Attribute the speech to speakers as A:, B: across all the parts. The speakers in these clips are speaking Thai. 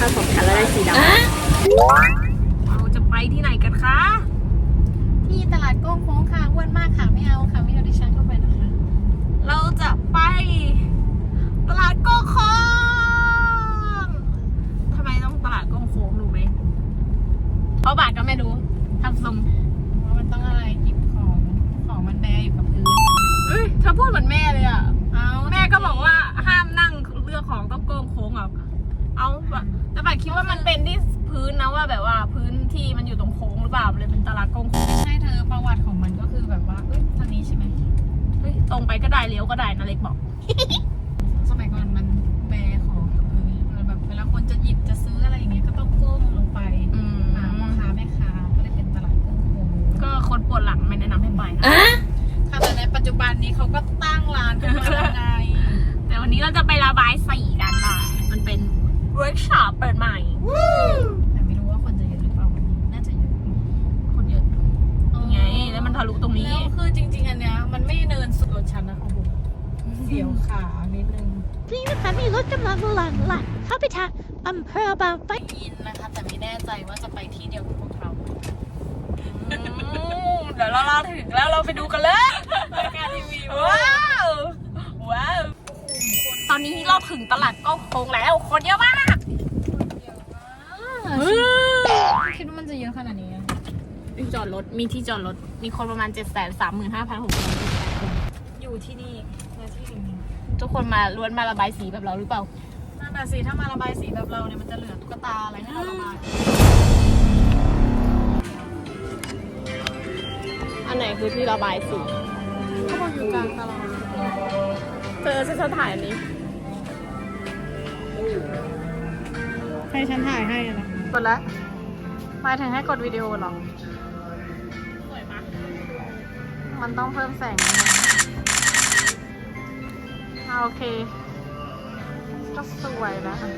A: ผสมกันแล้วได้สีดำเราจะไปที่ไหนกันคะ
B: ที่ตลาดโก้งโค้งค่ะอ้วนมากค่ะไม่เอาค่ะไม่เอาดิฉันเข้าไปนะคะ
A: เราจะไปตลาดโก้งโค้งทำไมต้องตลาดโก้งโค้งรู้ไหมเพราะบาทก็ไม่รู้ทำทรง
B: ว่ามันต้องอะไรหยิบของของมันแบอยู่กับพื้น
A: เอ้ยเธอพูดเหมือนแม่เลยอะ
B: เอา
A: แม่ก็บอกว่าห้ามนั่งเลือกของต้องโก้งโค้งอะ เอาแบบแต่แบบ คิดว่ามันเป็นที่พื้นนะว่าแบบว่าพื้นที่มันอยู่ตรงโค้งหรือเปล่ามันเลยเป็นตลาดโก้งโค้ง
B: ใช่เธอประวัติของมันก็คือแบบว่าเอ้ยทางนี้ใช่ไหม
A: เฮ้ยตรงไปก็ได้เลี้ยวก็ได้นะเล็กบอก
B: สมัยก่อนมันแบของกับพื้นแบบเวลาคนจะหยิบจะซื้ออะไรอย่างเงี้ยก็ต้องก้มลงไป
A: อืม
B: หาพ่อค้าแม่ค้าก็เลยเป็นตลาดโก้งโค้ง
A: ก็คนปวดหลังไม่แนะนำให้ไปนะ
B: ค่ะแต่ในปัจจุบันนี้เขาก็ตั้งร้านกันมาแล้วไง
A: แต่วันนี้เราจะไประบายสีกันค่ะมันเป็น เวิร์กช็อปเปิดใหม่
B: แต่ไม่รู้ว่าคนจะเยอะหรือเปล่าวันนี้ น่าจะเยอะ
A: คนเยอะไง แล้วมันทะลุตรงนี้
B: แล้วคือจริง ๆ อันเนี้ยมันไม่เนินสุดรถชันนะของผมเสียวขานิดนึง
C: นี่นะคะมีรถกำลังหลั่งไหลเข้าไปทางอำเภอบางปะ
B: ยินนะคะ แต่ไม่แน่ใจว่าจะไปที่เดียวกับพวกเรา
A: อืมเดี๋ยวเราเราถึงแล้วเราไปดูกันเลย
B: รายการรีวิว
A: ว้าวว้าวตอนนี้เราถึงตลาดก็โค้งแล้ว คนเยอะมาก
B: คิดว่ามันจะเยอะขนาดนี้อะ
A: ที่จอดรถ มีที่จอดรถ มีคนประมาณ 7 3 5 6 0 0
B: อยู่ที่นี่ในที่แห่งนี้
A: ทุกคนมาล้วนมาระบายสีแบบเราหรือเปล่า
B: นั่นน่ะสิถ้ามาระบายสีแบบเราเนี่ยมันจะเหลือตุ๊กตาอะไรให้เราระบาย
A: อันไหนคือที่ระบายสี
B: เขาบอกอยู่กลางตลาด
A: เธอจะฉันถ่ายอันนี้
B: ให้ฉันถ่ายให้นะก ดแล้วหมายถึงให้กดวิดีโอเหรอ
A: สวยปะ
B: มันต้องเพิ่มแสงนิดนึงอ่าโอเค ก็สวยแล้วอะ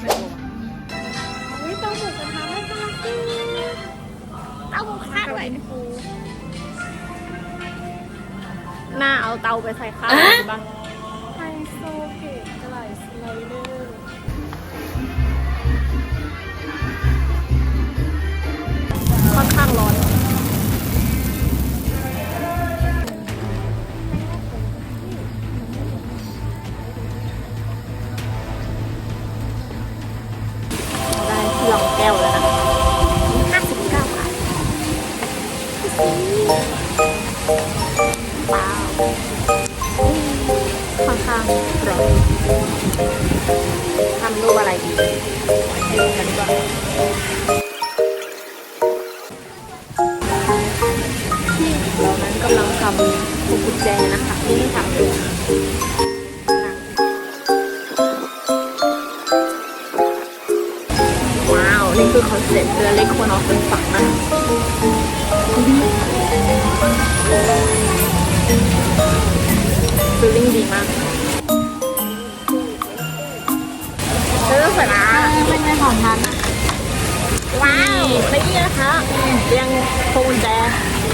B: ไม่รู้อะ
A: นี่เต้าหมูกระทะไม่กล้ากินเต้าหมูกระทะอะไรหน้าเอาเตาไปใส่ข้าวใช่ป
B: สไลเดอร์
A: ค่อนข้างร้อนได้ลองแก้วแล้วนะห้าสิบเก้าบาทว้าวค่อนข้างร้อน ทำรูปอะไรดีดูกันดีกว่าที่เรานั้นกำลังทำพวงกุญแจนะคะที่ทำดูว้าว นี่คือคอนเซ็ปต์เรือเล็กควรเอาเป็นฝั่งนะฟีลลิ่งดีมาก
B: ของทัน
A: ว้าวนี่นะคะเรียงพวงแจ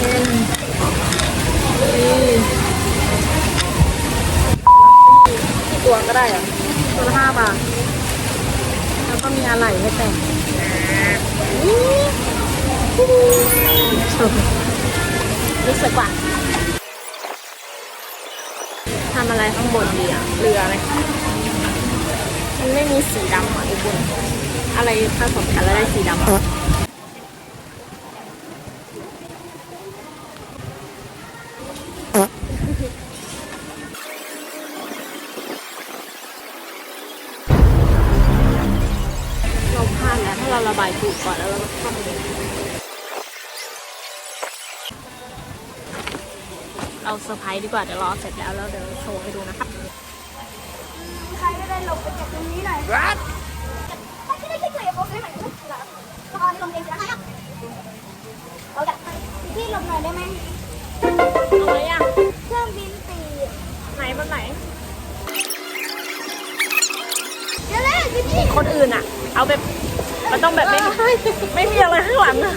A: นี่ตัวก็ได้อะ
B: ตัวละห้าบาท แล้วก็มีอะไรให้แต่ง
A: รู้สึกว่าทำอะไรข้างบนดีอะเรือไหม มันไม่มีสีดำอะทุกคนอะไรผสมกันแล้วได้สีดำอะเราพลาดแล้วถ้าเราระบายถูกก่อนแล้วเราก็ข้าไปเราเซอร์ไพรส์ดีกว่าเดี๋ยวรอเสร็จแล้วแล้วเดี๋ยวโชว์ให้ดูนะครับ
C: ใครก็ ได้หลบไปจากตรงนี้หน่อย
A: รัด
C: ถ้าที่ไม่ใช่เคยโพสต์ให้หน่อยนะละครลงเองจะให้เอาจากพี่หลงหน่อยได้ไหม
A: เอาไว้ยัง
C: เครื่องบินตี
A: ไหนบนไหน
C: เดี๋ยวเลยพี่พี่
A: คนอื่นอะ เอาแบบมันต้องแบบไม่ไม่มีอะไรข้างหลังอะ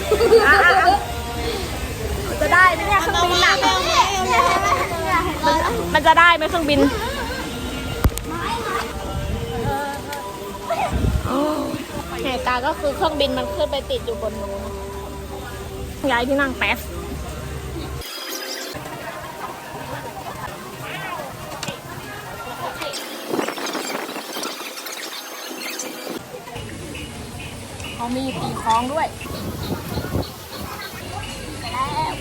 A: จะได้ไหมเนี่ยเครื่องบินอะมันมันจะได้ไหมเครื่องบิน เหตุการณ์ก็คือเครื่องบินมันขึ้นไปติดอยู่บนนู้นย้ายที่นั่งแป๊บเขามีปีคล้องด้วยไปแล้ว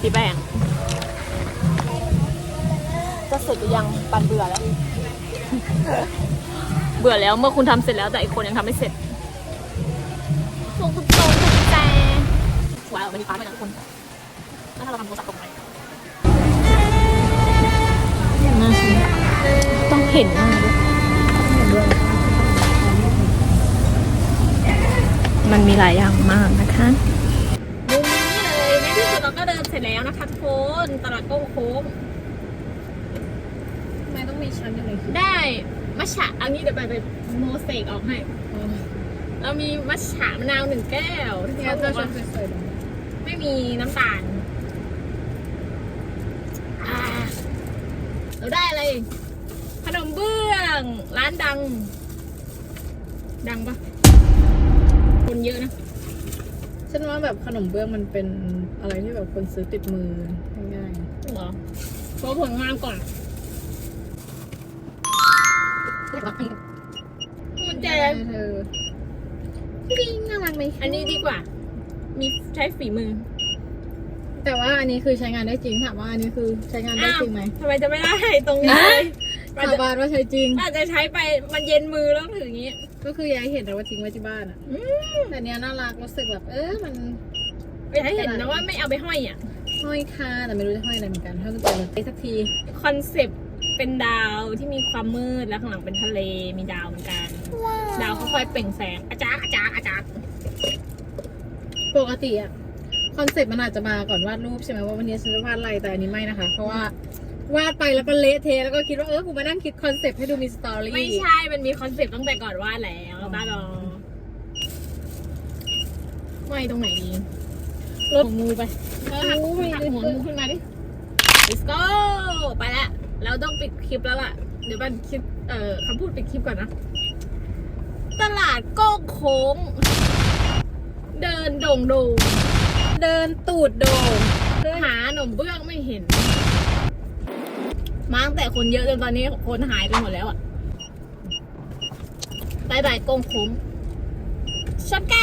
A: พี่แป้งจะเสร็จหรือยังปันเบื่อแล้ว เบื่อแล้วเมื่อคุณทำเสร็จแล้วแต่อีกคนยังทำไม่เสร็จพวกคุณโตคุณแจว้าวมันมีฟ้าไหมนะทุกคนแล้วถ้าเราทำโทรศัพท์ตรงไหนน่าชิมต้องเห็นหน้าด้วยมันมีหลายอย่างมากนะคะมุมนี้เลยในที่สุดเราก็เดินเสร็จแล้วนะคะทุกคนตลาดโก้งโค้ง
B: ทำไม ต้องมีชั้นอยู่ใน
A: ได้มัชฉะอันนี้เดี๋ยวไปไปโมเสกออกให้ เรามีมัชฉะมะนาวหนึ่งแก้วที่
B: เนี่ย
A: เขาบ
B: ถ้า
A: อก
B: ชุ
A: ว่า
B: ดสวยๆเลย
A: ไม่มีน้ำตาลอ่าเราได้อะไรขนมเบื้อง ร้านดัง ดังปะคนเยอะนะ
B: ฉันว่าแบบขนมเบื้องมันเป็นอะไรที่แบบคนซื้อติดมือง่าย
A: เหรอโชว์ผลงานก่อน
B: ๆ
A: กุญแจ
B: เธอ
A: ปิ้งน่ารักไหมอันนี้ดีกว่า มีใช้ฝีมือ
B: แต่ว่าอันนี้คือใช้งานได้จริงถามว่าอันนี้คือใช้งานได้จริงไหม
A: ทำไมจะไม่ได้ตรงนี้เลยมัน
B: สา
A: จะ
B: บานว่าใช้จริง
A: อาจจะใช้ไปมันเย็นมือแล้วถืออย่างนี้
B: ก็คือยายเห็นแต่ว่าทิ้งไว้ที่บ้านอะ
A: อืม
B: แต่เนี้ยน่ารักรู้สึกแบบเออมัน
A: อยากให้เห็นนะว่าไม่เอาไปห้อยอะ
B: ห้อยคาแต่ไม่รู้จะห้อยอะไรเหมือนกันถ้ามันเจอมันไปสักที
A: คอนเซปต์ เป็นดาวที่มีความมืดแล้วข้างหลังเป็นทะเลมีดาวเหมือนกัน ดาวค่อยๆเปล่งแสงอาจารย์อาจารย์อาจารย์
B: ปกติอะคอนเซ็ปต์มันอาจจะมาก่อนวาดรูปใช่ไหมว่าวันนี้ฉันจะวาดอะไรแต่อันนี้ไม่นะคะ เพราะว่าวาดไปแล้วก็เละเทะแล้วก็คิดว่าเออกูมานั่งคิดคอนเซ็ปต์ให้ดูมีสตอรี่
A: ไม่ใช่ มันมีคอนเซปต์ตั้งแต่ก่อนวาดแล้วบ้าบอไม่ตรงไหนดีรถงูไปเออหักหักหัวงูขึ้นมาดิ let's go ไปละ เราต้องปิดคลิปแล้วล่ะ เดี๋ยวมันคลิปเอ่อคำพูดปิดคลิปก่อนนะ ตลาดโก้งโค้ง เดินโด่งโด่ง
B: เดินตูดโด่ง
A: หาหนมเบื้องไม่เห็น มาตั้งแต่คนเยอะจนตอนนี้คนหายไปหมดแล้วอะบายบายโกงคุ้มชอบแก